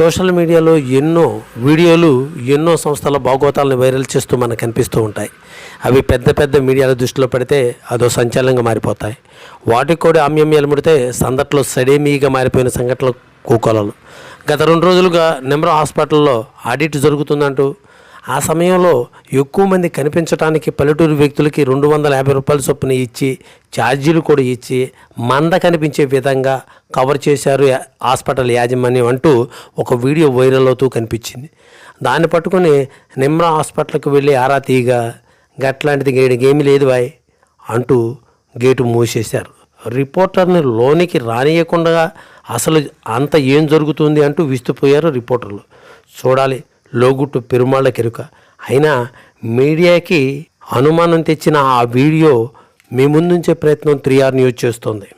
Social మీడియాలో ఎన్నో వీడియోలు ఎన్నో సంస్థల భాగోతాలను వైరల్ చేస్తూ మనకు కనిపిస్తూ ఉంటాయి. అవి పెద్ద పెద్ద మీడియాల దృష్టిలో పెడితే అదో సంచలనంగా మారిపోతాయి. వాటికి కూడా ఆమ్యమ్యాలు ముడితే సందట్లో సడేమీగా మారిపోయిన సంఘటనలు కూకోలలు. గత రెండు రోజులుగా నెంబర్ హాస్పిటల్లో ఆడిట్ జరుగుతుందంటూ ఆ సమయంలో ఎక్కువ మంది కనిపించడానికి పల్లెటూరు వ్యక్తులకి రెండు వందల యాభై రూపాయల చొప్పున ఇచ్చి ఛార్జీలు కూడా ఇచ్చి మంద కనిపించే విధంగా కవర్ చేశారు హాస్పిటల్ యాజమాన్యం అంటూ ఒక వీడియో వైరల్ అవుతూ కనిపించింది. దాన్ని పట్టుకొని నిమ్రా హాస్పిటల్కి వెళ్ళి ఆరా తీయగా గట్లాంటిది గేడికి ఏమీ లేదు బాయ్ అంటూ గేటు మూసేశారు. రిపోర్టర్ని లోనికి రానియకుండా అసలు అంత ఏం జరుగుతుంది అంటూ విస్తుపోయారు రిపోర్టర్లు. చూడాలి లోగుట్టు పెరుమాళ్ళ కెరుక. అయినా మీడియాకి అనుమానం తెచ్చిన ఆ వీడియో మీ ముందుంచే ప్రయత్నం త్రీ ఆర్ న్యూస్ చేస్తోంది.